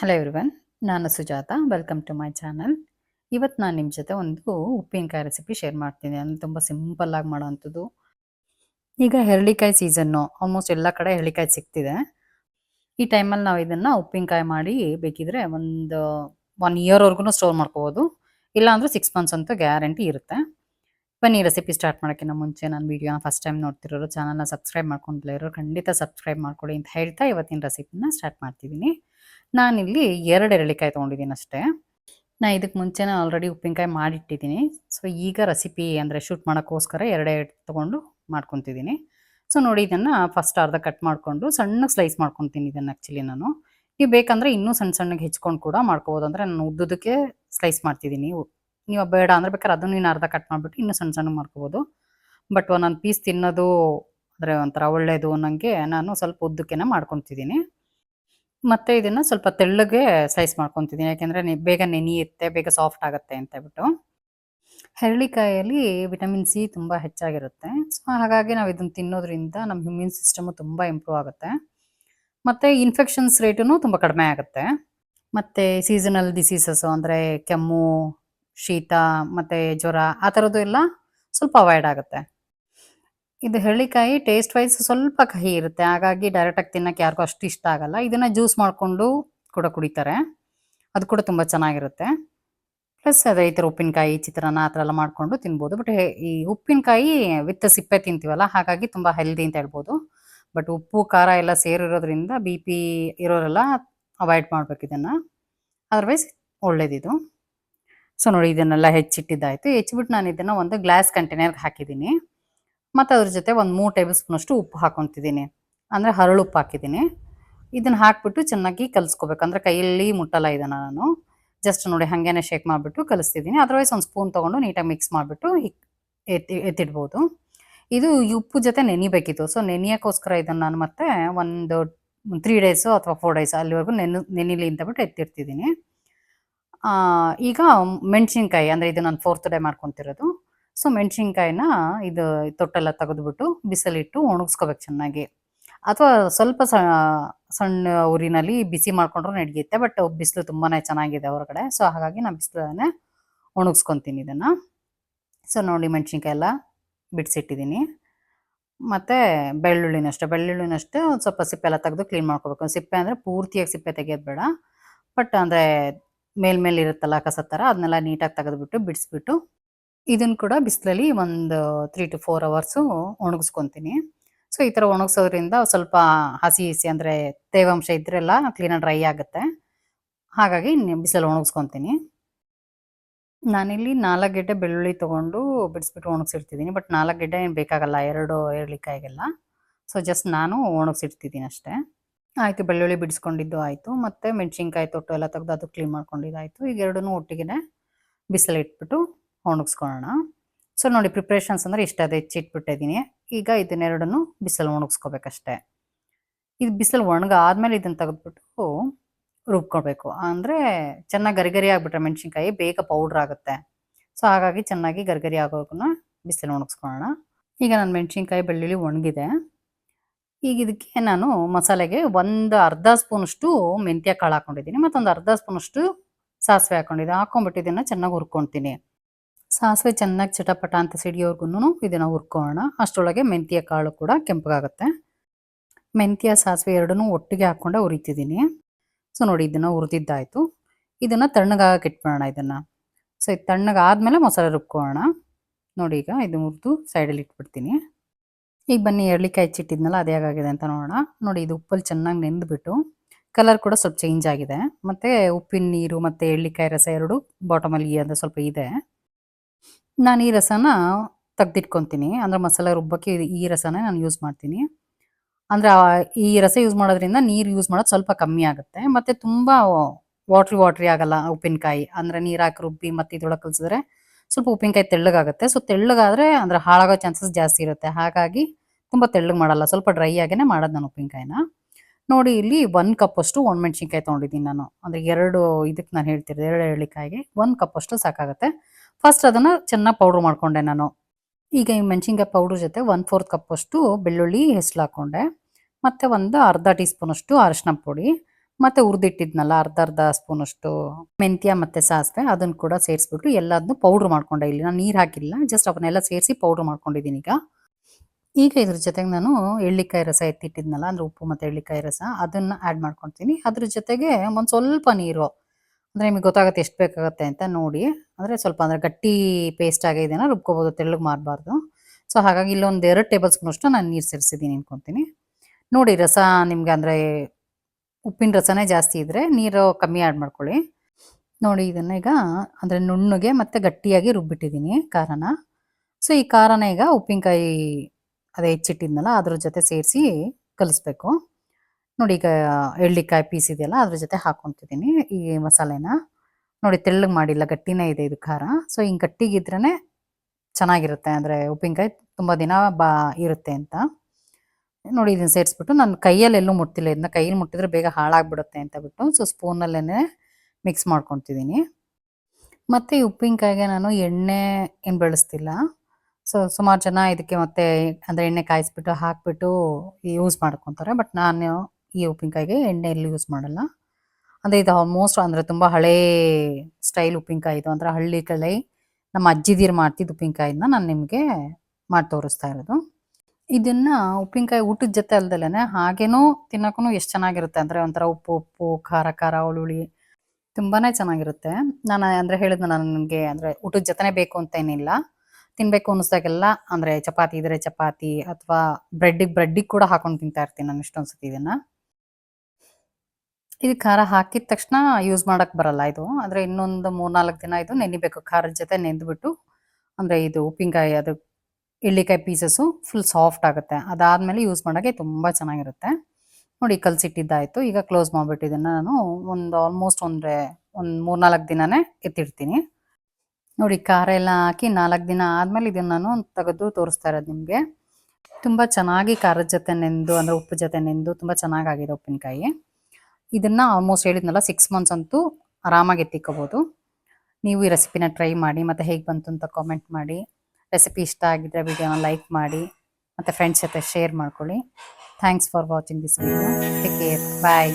Hello everyone ನಾನು Sujata welcome to my channel ಇವತ್ತು ನಾನು ನಿಮ್ಮ ಜೊತೆ ಒಂದು ಉಪ್ಪಿನಕಾಯಿ ರೆಸಿಪಿ ಶೇರ್ ಮಾಡ್ತೀನಿ. ಅಂದರೆ ತುಂಬ ಸಿಂಪಲ್ಲಾಗಿ ಮಾಡೋವಂಥದ್ದು. ಈಗ ಹೆರಳಿಕಾಯಿ ಸೀಸನ್ನು ಆಲ್ಮೋಸ್ಟ್ ಎಲ್ಲ ಕಡೆ ಹೆರಳಿಕಾಯಿ ಸಿಗ್ತಿದೆ. ಈ ಟೈಮಲ್ಲಿ ನಾವು ಇದನ್ನು ಉಪ್ಪಿನಕಾಯಿ ಮಾಡಿ ಬೇಕಿದ್ರೆ ಒಂದು ಒನ್ ಇಯರ್ವರೆಗೂ ಸ್ಟೋರ್ ಮಾಡ್ಕೋಬೋದು. ಇಲ್ಲ ಅಂದರೆ ಸಿಕ್ಸ್ ಮಂತ್ಸ್ ಅಂತೂ ಗ್ಯಾರಂಟಿ ಇರುತ್ತೆ. ಬನ್ನಿ ರೆಸಿಪಿ ಸ್ಟಾರ್ಟ್ ಮಾಡೋಕ್ಕಿಂತ ಮುಂಚೆ ನಾನು ವೀಡಿಯೋನ ಫಸ್ಟ್ ಟೈಮ್ ನೋಡ್ತಿರೋರು ಚಾನಲ್ನ ಸಬ್ಸ್ಕ್ರೈಬ್ ಮಾಡ್ಕೊಂಡಿಲ್ಲ ಇರೋರು, ಖಂಡಿತ ಸಬ್ಸ್ಕ್ರೈಬ್ ಮಾಡ್ಕೊಳ್ಳಿ ಅಂತ ಹೇಳ್ತಾ ಇವತ್ತಿನ ರೆಸಿಪಿನ ಸ್ಟಾರ್ಟ್ ಮಾಡ್ತಿದ್ದೀನಿ. ನಾನಿಲ್ಲಿ ಎರಡು ಎರಳಿಕಾಯಿ ತೊಗೊಂಡಿದ್ದೀನಿ ಅಷ್ಟೇ. ನಾ ಇದಕ್ಕೆ ಮುಂಚೆನೇ ಆಲ್ರೆಡಿ ಉಪ್ಪಿನಕಾಯಿ ಮಾಡಿಟ್ಟಿದ್ದೀನಿ. ಸೊ ಈಗ ರೆಸಿಪಿ ಅಂದರೆ ಶೂಟ್ ಮಾಡೋಕ್ಕೋಸ್ಕರ ಎರಡೇ ತೊಗೊಂಡು ಮಾಡ್ಕೊತಿದ್ದೀನಿ. ಸೊ ನೋಡಿ ಇದನ್ನು ಫಸ್ಟ್ ಅರ್ಧ ಕಟ್ ಮಾಡಿಕೊಂಡು ಸಣ್ಣಗೆ ಸ್ಲೈಸ್ ಮಾಡ್ಕೊತೀನಿ ಇದನ್ನು ಆ್ಯಕ್ಚುಲಿ ನಾನು. ನೀವು ಬೇಕಂದರೆ ಇನ್ನೂ ಸಣ್ಣ ಸಣ್ಣಗೆ ಹೆಚ್ಕೊಂಡು ಕೂಡ ಮಾಡ್ಕೋಬೋದು. ಅಂದರೆ ನಾನು ಉದ್ದುದಕ್ಕೆ ಸ್ಲೈಸ್ ಮಾಡ್ತಿದ್ದೀನಿ. ನೀವು ಬೇಡ ಅಂದರೆ ಬೇಕಾದ್ರೆ ಅದನ್ನು ಇನ್ನು ಅರ್ಧ ಕಟ್ ಮಾಡಿಬಿಟ್ಟು ಇನ್ನೂ ಸಣ್ಣ ಸಣ್ಣ ಮಾಡ್ಕೋಬೋದು. ಬಟ್ ಒಂದೊಂದು ಪೀಸ್ ತಿನ್ನೋದು ಅಂದರೆ ಒಂಥರ ಒಳ್ಳೆಯದು ಅನ್ನೋಂಗೆ ನಾನು ಸ್ವಲ್ಪ ಉದ್ದಕ್ಕೆನೇ ಮಾಡ್ಕೊತಿದ್ದೀನಿ. ಮತ್ತು ಇದನ್ನ ಸ್ವಲ್ಪ ತೆಳ್ಳಗೆ ಸ್ಲೈಸ್ ಮಾಡ್ಕೊತಿದ್ದೀನಿ. ಯಾಕೆಂದ್ರೆ ಬೇಗ ನೆನೆಯುತ್ತೆ ಬೇಗ ಸಾಫ್ಟ್ ಆಗುತ್ತೆ ಅಂತ ಹೇಳ್ಬಿಟ್ಟು. ಹೆರಳಿಕಾಯಲ್ಲಿ ವಿಟಮಿನ್ ಸಿ ತುಂಬ ಹೆಚ್ಚಾಗಿರುತ್ತೆ. ಸೊ ಹಾಗಾಗಿ ನಾವು ಇದನ್ನ ತಿನ್ನೋದ್ರಿಂದ ನಮ್ಮ ಇಮ್ಯೂನ್ ಸಿಸ್ಟಮ್ ತುಂಬ ಇಂಪ್ರೂವ್ ಆಗುತ್ತೆ. ಮತ್ತೆ ಇನ್ಫೆಕ್ಷನ್ಸ್ ರೇಟೂ ತುಂಬ ಕಡಿಮೆ ಆಗುತ್ತೆ. ಮತ್ತೆ ಸೀಸನಲ್ ಡಿಸೀಸಸ್ ಅಂದ್ರೆ ಕೆಮ್ಮು, ಶೀತ, ಮತ್ತೆ ಜ್ವರ, ಆ ಥರದ್ದು ಎಲ್ಲ ಸ್ವಲ್ಪ ಅವಾಯ್ಡ್ ಆಗುತ್ತೆ. ಇದು ಹೆಳ್ಳಿಕಾಯಿ ಟೇಸ್ಟ್ ವೈಸ್ ಸ್ವಲ್ಪ ಕಹಿ ಇರುತ್ತೆ. ಹಾಗಾಗಿ ಡೈರೆಕ್ಟಾಗಿ ತಿನ್ನಕ್ಕೆ ಯಾರಿಗೂ ಅಷ್ಟು ಇಷ್ಟ ಆಗಲ್ಲ. ಇದನ್ನು ಜ್ಯೂಸ್ ಮಾಡಿಕೊಂಡು ಕೂಡ ಕುಡಿತಾರೆ. ಅದು ಕೂಡ ತುಂಬ ಚೆನ್ನಾಗಿರುತ್ತೆ. ಪ್ಲಸ್ ಅದೇ ಈ ಥರ ಉಪ್ಪಿನಕಾಯಿ, ಚಿತ್ರಾನ್ನ ಆ ಥರ ಎಲ್ಲ ಮಾಡಿಕೊಂಡು ತಿನ್ಬೋದು. ಬಟ್ ಈ ಉಪ್ಪಿನಕಾಯಿ ವಿತ್ ಸಿಪ್ಪೆ ತಿಂತೀವಲ್ಲ, ಹಾಗಾಗಿ ತುಂಬ ಹೆಲ್ದಿ ಅಂತ ಹೇಳ್ಬೋದು. ಬಟ್ ಉಪ್ಪು, ಖಾರ ಎಲ್ಲ ಸೇರಿರೋದ್ರಿಂದ ಬಿ ಪಿ ಇರೋರೆಲ್ಲ ಅವಾಯ್ಡ್ ಮಾಡಬೇಕು ಇದನ್ನು. ಅದರ್ವೈಸ್ ಒಳ್ಳೇದಿದು. ಸೊ ನೋಡಿ, ಇದನ್ನೆಲ್ಲ ಹೆಚ್ಚಿಟ್ಟಿದ್ದಾಯಿತು. ಹೆಚ್ಚಿಬಿಟ್ಟು ನಾನು ಇದನ್ನು ಒಂದು ಗ್ಲಾಸ್ ಕಂಟೈನರ್ಗೆ ಹಾಕಿದ್ದೀನಿ. ಮತ್ತು ಅದ್ರ ಜೊತೆ ಒಂದು ಮೂರು ಟೇಬಲ್ ಸ್ಪೂನಷ್ಟು ಉಪ್ಪು ಹಾಕೊತಿದ್ದೀನಿ. ಅಂದರೆ ಹರಳು ಉಪ್ಪು ಹಾಕಿದ್ದೀನಿ. ಇದನ್ನು ಹಾಕ್ಬಿಟ್ಟು ಚೆನ್ನಾಗಿ ಕಲಿಸ್ಕೋಬೇಕು. ಅಂದರೆ ಕೈಯಲ್ಲಿ ಮುಟ್ಟಲ್ಲ ಇದನ್ನು ನಾನು. ಜಸ್ಟ್ ನೋಡಿ ಹಾಗೇನೆ ಶೇಕ್ ಮಾಡಿಬಿಟ್ಟು ಕಲಿಸ್ತಿದ್ದೀನಿ. ಅದರ್ವೈಸ್ ಒಂದು ಸ್ಪೂನ್ ತೊಗೊಂಡು ನೀಟಾಗಿ ಮಿಕ್ಸ್ ಮಾಡಿಬಿಟ್ಟು ಎತ್ತಿ ಎತ್ತಿಡ್ಬೋದು. ಇದು ಉಪ್ಪು ಜೊತೆ ನೆನಿಬೇಕಿತ್ತು. ಸೊ ನೆನೆಯೋಕ್ಕೋಸ್ಕರ ಇದನ್ನು ನಾನು ಮತ್ತೆ ಒಂದು ತ್ರೀ ಡೇಸು ಅಥವಾ ಫೋರ್ ಡೇಸ್ ಅಲ್ಲಿವರೆಗೂ ನೆನೆ ನೆನಿಲಿ ಅಂತ ಬಿಟ್ಟು ಎತ್ತಿರ್ತಿದ್ದೀನಿ ಈಗ ಮೆಣಸಿನ್ಕಾಯಿ, ಅಂದರೆ ಇದು ನಾನು ಫೋರ್ತ್ ಡೇ ಮಾಡ್ಕೊತಿರೋದು. ಸೊ ಮೆಣಸಿನ್ಕಾಯಿನ ಇದು ತೊಟ್ಟೆಲ್ಲ ತೆಗೆದುಬಿಟ್ಟು ಬಿಸಿಲಿಟ್ಟು ಒಣಗಿಸ್ಕೋಬೇಕು ಚೆನ್ನಾಗಿ. ಅಥವಾ ಸ್ವಲ್ಪ ಸಣ್ಣ ಊರಿನಲ್ಲಿ ಬಿಸಿ ಮಾಡ್ಕೊಂಡ್ರೆ ನಡೆಯುತ್ತೆ, ಬಟ್ ಬಿಸಿಲು ತುಂಬಾ ಚೆನ್ನಾಗಿದೆ ಹೊರಗಡೆ. ಸೊ ಹಾಗಾಗಿ ನಾನು ಬಿಸಿಲನ್ನೇ ಒಣಗಿಸ್ಕೊತೀನಿ ಇದನ್ನು. ಸೊ ನೋಡಿ ಮೆಣಸಿನ್ಕಾಯಿ ಎಲ್ಲ ಬಿಡಿಸಿಟ್ಟಿದ್ದೀನಿ. ಮತ್ತು ಬೆಳ್ಳುಳ್ಳಿನಷ್ಟು ಬೆಳ್ಳುಳ್ಳಿನಷ್ಟು ಒಂದು ಸ್ವಲ್ಪ ಸಿಪ್ಪೆ ಎಲ್ಲ ತೆಗೆದು ಕ್ಲೀನ್ ಮಾಡ್ಕೋಬೇಕು. ಸಿಪ್ಪೆ ಅಂದರೆ ಪೂರ್ತಿಯಾಗಿ ಸಿಪ್ಪೆ ತೆಗೆಯೋದು ಬೇಡ. ಬಟ್ ಅಂದರೆ ಮೇಲ್ಮೇಲೆ ಇರುತ್ತಲ್ಲ ಕಸ ಥರ ಅದನ್ನೆಲ್ಲ ನೀಟಾಗಿ ತೆಗೆದುಬಿಟ್ಟು ಬಿಡಿಸ್ಬಿಟ್ಟು ಇದನ್ನು ಕೂಡ ಬಿಸಿಲಲ್ಲಿ ಒಂದು ತ್ರೀ ಟು ಫೋರ್ ಅವರ್ಸು ಒಣಗಿಸ್ಕೊತೀನಿ. ಸೊ ಈ ಥರ ಒಣಗಿಸೋದ್ರಿಂದ ಸ್ವಲ್ಪ ಹಸಿ ಹಸಿ ಅಂದರೆ ತೇವಾಂಶ ಇದ್ರೆಲ್ಲ ಕ್ಲೀನಾಗಿ ಡ್ರೈ ಆಗುತ್ತೆ. ಹಾಗಾಗಿ ಬಿಸಿಲಲ್ಲಿ ಒಣಗಿಸ್ಕೊತೀನಿ. ನಾನಿಲ್ಲಿ ನಾಲ್ಕು ಗೆಡ್ಡೆ ಬೆಳ್ಳುಳ್ಳಿ ತೊಗೊಂಡು ಬಿಡಿಸ್ಬಿಟ್ಟು ಒಣಗಿಸಿಡ್ತಿದ್ದೀನಿ. ಬಟ್ ನಾಲ್ಕು ಗೆಡ್ಡೆ ಏನು ಬೇಕಾಗಲ್ಲ, ಎರಡು ಎರಳಿಕಾಯಿಗೆಲ್ಲ ಸೊ ಜಸ್ಟ್ ನಾನು ಒಣಗಿಸಿಡ್ತಿದ್ದೀನಿ ಅಷ್ಟೇ. ಆಯಿತು, ಬೆಳ್ಳುಳ್ಳಿ ಬಿಡಿಸ್ಕೊಂಡಿದ್ದು ಆಯಿತು. ಮತ್ತು ಮೆಣಸಿನ್ಕಾಯಿ ತೊಟ್ಟು ಎಲ್ಲ ತೆಗೆದು ಅದು ಕ್ಲೀನ್ ಮಾಡ್ಕೊಂಡಿದ್ದಾಯಿತು. ಈಗ ಎರಡೂ ಒಟ್ಟಿಗೆ ಬಿಸಿಲು ಇಟ್ಬಿಟ್ಟು ಒಣಗಿಸ್ಕೊಳ್ಳೋಣ. ಸೊ ನೋಡಿ ಪ್ರಿಪ್ರೇಷನ್ಸ್ ಅಂದರೆ ಇಷ್ಟ, ಅದು ಹೆಚ್ಚಿಟ್ಬಿಟ್ಟಿದ್ದೀನಿ ಈಗ ಇದನ್ನೆರಡನ್ನು ಬಿಸಿಲು ಒಣಗಿಸ್ಕೋಬೇಕಷ್ಟೆ. ಇದು ಬಿಸಿಲು ಒಣಗಾದ್ಮೇಲೆ ಇದನ್ನು ತೆಗೆದ್ಬಿಟ್ಟು ರುಬ್ಕೊಳ್ಬೇಕು ಅಂದರೆ ಚೆನ್ನಾಗಿ ಗರಿಗರಿ ಆಗಿಬಿಟ್ರೆ ಮೆಣಸಿನ್ಕಾಯಿ, ಬೇಗ ಪೌಡ್ರ್ ಆಗುತ್ತೆ. ಸೊ ಹಾಗಾಗಿ ಚೆನ್ನಾಗಿ ಗರಿಗರಿ ಆಗೋದನ್ನ ಬಿಸಿಲು ಒಣಗಿಸ್ಕೊಳ್ಳೋಣ. ಈಗ ನಾನು ಮೆಣಸಿನ್ಕಾಯಿ, ಬೆಳ್ಳುಳ್ಳಿ ಒಣಗಿದೆ. ಈಗ ಇದಕ್ಕೆ ನಾನು ಮಸಾಲೆಗೆ ಒಂದು ಅರ್ಧ ಸ್ಪೂನಷ್ಟು ಮೆಂತ್ಯ ಕಾಳು ಹಾಕೊಂಡಿದ್ದೀನಿ ಮತ್ತೊಂದು ಅರ್ಧ ಸ್ಪೂನಷ್ಟು ಸಾಸಿವೆ ಹಾಕೊಂಡಿದ್ದೀನಿ ಹಾಕೊಂಡ್ಬಿಟ್ಟು ಇದನ್ನು ಚೆನ್ನಾಗಿ ಹುರ್ಕೊತೀನಿ ಸಾಸಿವೆ ಚೆನ್ನಾಗಿ ಚಟಪಟ ಅಂತ ಸಿಡಿಯೋರ್ಗು ಇದನ್ನು ಹುರ್ಕೊಳ್ಳೋಣ ಅಷ್ಟರೊಳಗೆ ಮೆಂತ್ಯ ಕಾಳು ಕೂಡ ಕೆಂಪಗಾಗುತ್ತೆ ಮೆಂತ್ಯ, ಸಾಸಿವೆ ಎರಡನ್ನೂ ಒಟ್ಟಿಗೆ ಹಾಕ್ಕೊಂಡೆ ಹುರಿತಿದ್ದೀನಿ. ಸೊ, ನೋಡಿ ಇದನ್ನು ಹುರಿದಿದ್ದಾಯಿತು. ಇದನ್ನು ತಣ್ಣಗಾಗಕ್ಕೆ ಇಟ್ಬಿಡೋಣ ಇದನ್ನು. ಸೊ, ಇದು ತಣ್ಣಗಾದ್ಮೇಲೆ ಮಸಾಲೆ ರುಬ್ಕೊಳ್ಳೋಣ ನೋಡಿ ಈಗ ಇದು ಹುರಿದು ಸೈಡಲ್ಲಿ ಇಟ್ಬಿಡ್ತೀನಿ. ಈಗ ಬನ್ನಿ, ಎರ್ಳಿಕಾಯಿ ಹೆಚ್ಚಿಟ್ಟಿದ್ನಲ್ಲ ಅದೇ ಹೇಗಾಗಿದೆ ಅಂತ ನೋಡೋಣ. ನೋಡಿ ಇದು ಉಪ್ಪಲ್ಲಿ ಚೆನ್ನಾಗಿ ನೆಂದ್ಬಿಟ್ಟು ಕಲರ್ ಕೂಡ ಸ್ವಲ್ಪ ಚೇಂಜ್ ಆಗಿದೆ. ಮತ್ತು ಉಪ್ಪಿನ ನೀರು ಮತ್ತು ಎಳ್ಳಿಕಾಯಿ ರಸ ಎರಡು ಬಾಟಮಲ್ಲಿ ಅಂತ ಸ್ವಲ್ಪ ಇದೆ. ನಾನು ಈ ರಸನ ತೆಗ್ದಿಟ್ಕೊತೀನಿ. ಅಂದರೆ ಮಸಾಲೆ ರುಬ್ಬಕ್ಕೆ ಈ ರಸನ ನಾನು ಯೂಸ್ ಮಾಡ್ತೀನಿ. ಅಂದರೆ ಈ ರಸ ಯೂಸ್ ಮಾಡೋದ್ರಿಂದ ನೀರು ಯೂಸ್ ಮಾಡೋದು ಸ್ವಲ್ಪ ಕಮ್ಮಿ ಆಗುತ್ತೆ. ಮತ್ತು ತುಂಬ ವಾಟ್ರಿ ವಾಟ್ರಿ ಆಗಲ್ಲ ಉಪ್ಪಿನಕಾಯಿ. ಅಂದರೆ ನೀರು ಹಾಕಿ ರುಬ್ಬಿ ಮತ್ತು ಇದ್ರೊಳಗೆ ಕಲಿಸಿದ್ರೆ ಸ್ವಲ್ಪ ಉಪ್ಪಿನಕಾಯಿ ತೆಳ್ಳಗಾಗುತ್ತೆ. ಸೊ ತೆಳ್ಳಗಾದರೆ ಅಂದರೆ ಹಾಳಾಗೋ ಚಾನ್ಸಸ್ ಜಾಸ್ತಿ ಇರುತ್ತೆ. ಹಾಗಾಗಿ ತುಂಬ ತೆಳ್ಳಗೆ ಮಾಡಲ್ಲ. ಸ್ವಲ್ಪ ಡ್ರೈ ಆಗೇ ಮಾಡೋದು ನಾನು ಉಪ್ಪಿನಕಾಯಿನ. ನೋಡಿ ಇಲ್ಲಿ ಒಂದು ಕಪ್ಪಷ್ಟು ಒಣಮೆಣ್ಸಿನ್ಕಾಯಿ ತೊಗೊಂಡಿದ್ದೀನಿ ನಾನು. ಅಂದರೆ ಎರಡು ಇದಕ್ಕೆ ನಾನು ಹೇಳ್ತಿರೋದು, ಎರಡು ಎಳ್ಳಿಕಾಯಿಗೆ ಒಂದು ಕಪ್ಪಷ್ಟು ಸಾಕಾಗುತ್ತೆ. ಫಸ್ಟ್ ಅದನ್ನು ಚೆನ್ನಾಗಿ ಪೌಡ್ರ್ ಮಾಡಿಕೊಂಡೆ ನಾನು. ಈಗ ಈ ಮೆಣಸಿನ್ಕಾಯಿ ಪೌಡ್ರ್ ಜೊತೆ ಒನ್ ಫೋರ್ತ್ ಕಪ್ಪಷ್ಟು ಬೆಳ್ಳುಳ್ಳಿ ಹೆಸರು ಹಾಕ್ಕೊಂಡೆ ಮತ್ತು ಒಂದು ಅರ್ಧ ಟೀ ಸ್ಪೂನಷ್ಟು ಅರಶಿನ ಪುಡಿ, ಮತ್ತೆ ಹುರಿದಿಟ್ಟಿದ್ನಲ್ಲ ಅರ್ಧ ಅರ್ಧ ಸ್ಪೂನ್ ಅಷ್ಟು ಮೆಂತ್ಯ ಮತ್ತೆ ಸಾಸಿವೆ ಅದನ್ನ ಕೂಡ ಸೇರಿಸ್ಬಿಟ್ಟು ಎಲ್ಲದನ್ನು ಪೌಡ್ರ್ ಮಾಡ್ಕೊಂಡೆ ಇಲ್ಲಿ. ನಾನು ನೀರು ಹಾಕಿಲ್ಲ ಜಸ್ಟ್ ಅವನ್ನೆಲ್ಲ ಸೇರಿಸಿ ಪೌಡ್ರ್ ಮಾಡ್ಕೊಂಡಿದ್ದೀನಿ ಈಗ. ಈಗ ಇದ್ರ ಜೊತೆಗೆ ನಾನು ಎಳ್ಳಿಕಾಯಿ ರಸ ಎತ್ತಿಟ್ಟಿದ್ನಲ್ಲ, ಅಂದ್ರೆ ಉಪ್ಪು ಮತ್ತೆ ಎಳ್ಳಿಕಾಯಿ ರಸ, ಅದನ್ನ ಆ್ಯಡ್ ಮಾಡ್ಕೊತೀನಿ. ಅದ್ರ ಜೊತೆಗೆ ಒಂದು ಸ್ವಲ್ಪ ನೀರು, ಅಂದರೆ ನಿಮಗೆ ಗೊತ್ತಾಗುತ್ತೆ ಎಷ್ಟು ಬೇಕಾಗುತ್ತೆ ಅಂತ ನೋಡಿ, ಅಂದರೆ ಸ್ವಲ್ಪ ಅಂದರೆ ಗಟ್ಟಿ ಪೇಸ್ಟ್ ಆಗಿದೆಯಾ ರುಬ್ಕೋಬೋದು, ತೆಳ್ಳಗೆ ಮಾಡಬಾರ್ದು. ಸೊ ಹಾಗಾಗಿ ಇಲ್ಲೊಂದು ಎರಡು ಟೇಬಲ್ ಸ್ಪೂನ್ ನಾನು ನೀರು ಸೇರಿಸಿದ್ದೀನಿ ಅನ್ಕೊತೀನಿ. ನೋಡಿ, ರಸ ನಿಮ್ಗೆ ಅಂದರೆ ಉಪ್ಪಿನ ರಸನೇ ಜಾಸ್ತಿ ಇದ್ರೆ ನೀರು ಕಮ್ಮಿ ಆ್ಯಡ್ ಮಾಡ್ಕೊಳ್ಳಿ. ನೋಡಿ, ಇದನ್ನ ಈಗ ಅಂದರೆ ನುಣ್ಣಗೆ ಮತ್ತೆ ಗಟ್ಟಿಯಾಗಿ ರುಬ್ಬಿಟ್ಟಿದ್ದೀನಿ ಕಾರಣ ಸೊ ಈ ಕಾರಣ ಈಗ ಉಪ್ಪಿನಕಾಯಿ ಅದೇ ಹೆಚ್ಚಿಟ್ಟಿದ್ನಲ್ಲ, ಅದ್ರ ಜೊತೆ ಸೇರಿಸಿ ಕಲಿಸ್ಬೇಕು. ನೋಡಿ ಈಗ ಎಳ್ಳಿಕಾಯಿ ಪೀಸ್ ಇದೆಯಲ್ಲ, ಅದ್ರ ಜೊತೆ ಹಾಕೊತಿದ್ದೀನಿ ಈ ಮಸಾಲೆನ. ನೋಡಿ ತೆಳ್ಳಗೆ ಮಾಡಿಲ್ಲ, ಗಟ್ಟಿನೇ ಇದೆ ಇದು ಖಾರ. ಸೊ ಹಿಂಗೆ ಗಟ್ಟಿಗಿದ್ರೇ ಚೆನ್ನಾಗಿರುತ್ತೆ, ಅಂದರೆ ಉಪ್ಪಿನಕಾಯಿ ತುಂಬ ದಿನ ಬಾ ಇರುತ್ತೆ ಅಂತ. ನೋಡಿ ಇದನ್ನ ಸೇರಿಸ್ಬಿಟ್ಟು ನಾನು ಕೈಯಲ್ಲಿ ಎಲ್ಲೂ ಮುಟ್ತಿಲ್ಲ ಇದನ್ನ ಕೈಯಲ್ಲಿ ಮುಟ್ಟಿದ್ರೆ ಬೇಗ ಹಾಳಾಗ್ಬಿಡುತ್ತೆ ಅಂತ ಬಿಟ್ಟು ಸೊ ಸ್ಪೂನಲ್ಲೇ ಮಿಕ್ಸ್ ಮಾಡ್ಕೊತಿದ್ದೀನಿ. ಮತ್ತು ಈ ಉಪ್ಪಿನಕಾಯಿಗೆ ನಾನು ಎಣ್ಣೆ ಏನು ಬೆಳೆಸ್ತಿಲ್ಲ. ಸೊ ಸುಮಾರು ಜನ ಇದಕ್ಕೆ ಮತ್ತೆ ಅಂದರೆ ಎಣ್ಣೆ ಕಾಯಿಸ್ಬಿಟ್ಟು ಹಾಕ್ಬಿಟ್ಟು ಯೂಸ್ ಮಾಡ್ಕೊತಾರೆ. ಬಟ್ ನಾನು ಈ ಉಪ್ಪಿನಕಾಯಿಗೆ ಎಣ್ಣೆ ಎಲ್ಲಿ ಯೂಸ್ ಮಾಡಲ್ಲ. ಅಂದರೆ ಇದು ಆಲ್ಮೋಸ್ಟ್ ಅಂದರೆ ತುಂಬ ಹಳೇ ಸ್ಟೈಲ್ ಉಪ್ಪಿನಕಾಯಿ ಇದು. ಅಂದರೆ ಹಳ್ಳಿ ಕಳೆ ನಮ್ಮ ಅಜ್ಜಿದೀರು ಮಾಡ್ತಿದ್ದ ಉಪ್ಪಿನಕಾಯಿನ ನಾನು ನಿಮಗೆ ಮಾಡಿ ತೋರಿಸ್ತಾ ಇರೋದು. ಇದನ್ನ ಉಪ್ಪಿನಕಾಯಿ ಊಟದ ಜೊತೆ ಅಲ್ದಲೇ ಹಾಗೇನೂ ತಿನ್ನೋಕ್ಕೂ ಎಷ್ಟು ಚೆನ್ನಾಗಿರುತ್ತೆ. ಅಂದರೆ ಒಂಥರ ಉಪ್ಪು ಉಪ್ಪು, ಖಾರ ಖಾರ ಹುಳುಳಿ ತುಂಬಾನೇ ಚೆನ್ನಾಗಿರುತ್ತೆ. ನಾನು ಅಂದರೆ ಹೇಳಿದ್ನ ನಾನು ನನಗೆ ಅಂದರೆ ಊಟದ ಜೊತೆನೇ ಬೇಕು ಅಂತ ಏನಿಲ್ಲ. ತಿನ್ಬೇಕು ಅನಿಸ್ದಾಗೆಲ್ಲ ಅಂದ್ರೆ ಚಪಾತಿ ಇದ್ರೆ ಚಪಾತಿ ಅಥವಾ ಬ್ರೆಡ್ಡಿಗೆ ಬ್ರೆಡ್ಡಿಗೆ ಕೂಡ ಹಾಕೊಂಡು ತಿಂತಾ ಇರ್ತೀನಿ ನಾನು ಇಷ್ಟೊಂದು ಸತಿ ಇದನ್ನ. ಇದು ಖಾರ ಹಾಕಿದ ತಕ್ಷಣ ಯೂಸ್ ಮಾಡಕ್ ಬರಲ್ಲ ಇದು. ಅಂದ್ರೆ ಇನ್ನೊಂದು ಮೂರ್ನಾಲ್ಕು ದಿನ ಇದು ನೆನಿಬೇಕು. ಖಾರದ ಜೊತೆ ನೆಂದ್ಬಿಟ್ಟು ಅಂದ್ರೆ ಇದು ಉಪ್ಪಿನಕಾಯಿ, ಅದು ಎಳ್ಳಿಕಾಯಿ ಪೀಸಸ್ಸು ಫುಲ್ ಸಾಫ್ಟ್ ಆಗುತ್ತೆ. ಅದಾದ್ಮೇಲೆ ಯೂಸ್ ಮಾಡೋಕ್ಕೆ ತುಂಬ ಚೆನ್ನಾಗಿರುತ್ತೆ. ನೋಡಿ ಕಲ್ಸಿಟ್ಟಿದ್ದಾಯ್ತು. ಈಗ ಕ್ಲೋಸ್ ಮಾಡ್ಬಿಟ್ಟು ಇದನ್ನ ನಾನು ಒಂದು ಆಲ್ಮೋಸ್ಟ್ ಒಂದ್ರೆ ಒಂದು ಮೂರ್ನಾಲ್ಕು ದಿನನೇ ಎತ್ತಿಡ್ತೀನಿ. ನೋಡಿ, ಖಾರ ಎಲ್ಲ ಹಾಕಿ ನಾಲ್ಕು ದಿನ ಆದ್ಮೇಲೆ ಇದನ್ನ ನಾನು ತೆಗೆದು ತೋರಿಸ್ತಾ ಇರೋದು ನಿಮಗೆ. ತುಂಬ ಚೆನ್ನಾಗಿ ಖಾರದ ಜೊತೆ ನೆಂದು, ಅಂದರೆ ಉಪ್ಪು ಜೊತೆ ನೆಂದು ತುಂಬ ಚೆನ್ನಾಗಾಗಿದೆ ಉಪ್ಪಿನಕಾಯಿ. ಇದನ್ನ ಆಲ್ಮೋಸ್ಟ್ ಹೇಳಿದ್ನಲ್ಲ ಸಿಕ್ಸ್ ಮಂತ್ಸ್ ಅಂತೂ ಆರಾಮಾಗಿ ಎತ್ತಿಕೋಬೋದು ನೀವು ಈ ರೆಸಿಪಿನ ಟ್ರೈ ಮಾಡಿ, ಮತ್ತು ಹೇಗೆ ಬಂತು ಅಂತ ಕಾಮೆಂಟ್ ಮಾಡಿ. ರೆಸಿಪಿ ಇಷ್ಟ ಆಗಿದ್ರೆ ವಿಡಿಯೋನ ಲೈಕ್ ಮಾಡಿ, ಮತ್ತು ಫ್ರೆಂಡ್ಸ್ ಜೊತೆ ಶೇರ್ ಮಾಡ್ಕೊಳ್ಳಿ. Thanks for watching this video take care bye